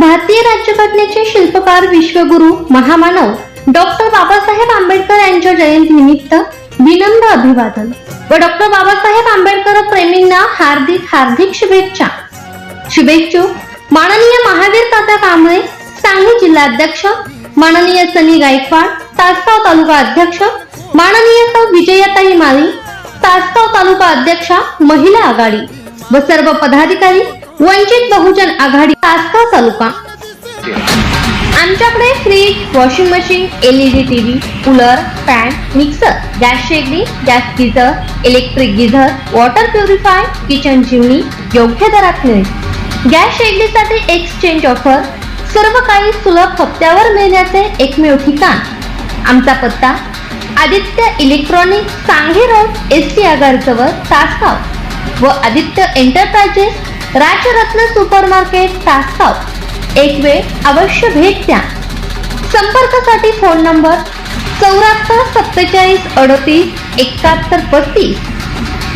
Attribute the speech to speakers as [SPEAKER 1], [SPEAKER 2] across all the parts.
[SPEAKER 1] भारतीय राज्यघटनेचे शिल्पकार विश्वगुरु महामानव डॉक्टर बाबासाहेब आंबेडकर यांच्या जयंतीनिमित्त विनम्र अभिवादन व डॉक्टर बाबासाहेब आंबेडकर प्रेमींना हार्दिक हार्दिक शुभेच्छा. शुभेच्छुक माननीय महावीर तात्या कांबळे सांगली जिल्हाध्यक्ष माननीय सनी गायकवाड तासगाव तालुका अध्यक्ष माननीय सौ विजयाताई माळी तासगाव तालुका अध्यक्षा महिला आघाडी व सर्व पदाधिकारी वंचित बहुजन आघाडी तासगाव तालुका. आमच्याकडे fridge washing machine LED TV cooler fan mixer gas शेगडी gas geyser electric geyser water purify kitchen chimney योग्य दरात मिळेल. गॅस शेगडीसाठी एक्सचेंज ऑफर सर्व काही सुलभ हप्त्यावर मिळण्याचे एकमेव ठिकाण. आमचा पत्ता Aditya electronic Sange road S T आगार जवळ तासगाव. व Aditya enterprises Rajratna super market Tasgaon एक वेळ अवश्य भेट द्या. संपर्कासाठी फोन नंबर चौऱ्याहत्तर सत्तेचाळीस अडतीस एकाहत्तर पस्तीस.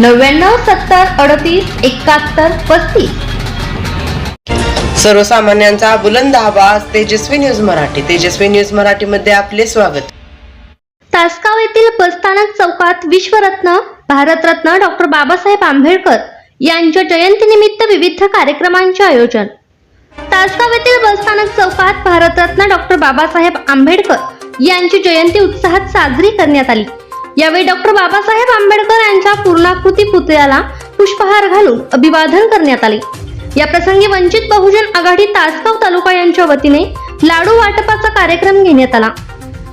[SPEAKER 1] नव्याण्णव सत्तर अडतीस एकाहत्तर पस्तीस.
[SPEAKER 2] सर्वसामान्यांचा बुलंद आवाज तेजस्वी न्यूज मराठी. तेजस्वी न्यूज मराठी मध्ये आपले स्वागत.
[SPEAKER 1] तासगाव येथील बसस्थानक चौकात विश्वरत्न भारतरत्न डॉक्टर बाबासाहेब आंबेडकर यांच्या जयंतीनिमित्त विविध कार्यक्रमांचे आयोजन. तासगाव येथील बसस्थानक चौकात भारतरत्न डॉक्टर बाबासाहेब आंबेडकर यांची जयंती उत्साहात साजरी करण्यात आली. यावेळी डॉक्टर बाबासाहेब आंबेडकर यांच्या पूर्णाकृती पुतळ्याला पुष्पहार घालून अभिवादन करण्यात आले. या प्रसंगी वंचित बहुजन आघाडी तासगाव तालुका यांच्या वतीने लाडू वाटपाचा कार्यक्रम घेण्यात आला.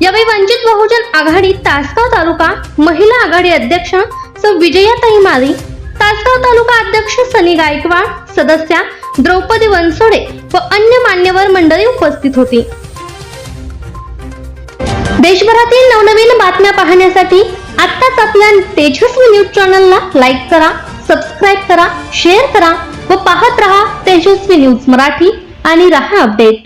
[SPEAKER 1] यावेळी वंचित बहुजन आघाडी तासगाव तालुका महिला आघाडी अध्यक्ष सौ विजयाताई माळी तासगाव तालुका अध्यक्ष सनी गायकवाड सदस्या द्रौपदी वनसोडे व अन्य मान्यवर मंडळी उपस्थित होती. देशभरातील नवनवीन बातम्या पाहण्यासाठी आत्ताच आपल्या तेजस्वी न्यूज चॅनलला लाईक करा सबस्क्राईब करा शेअर करा व पाहत रहा तेजस्वी न्यूज मराठी आणि रहा अपडेट.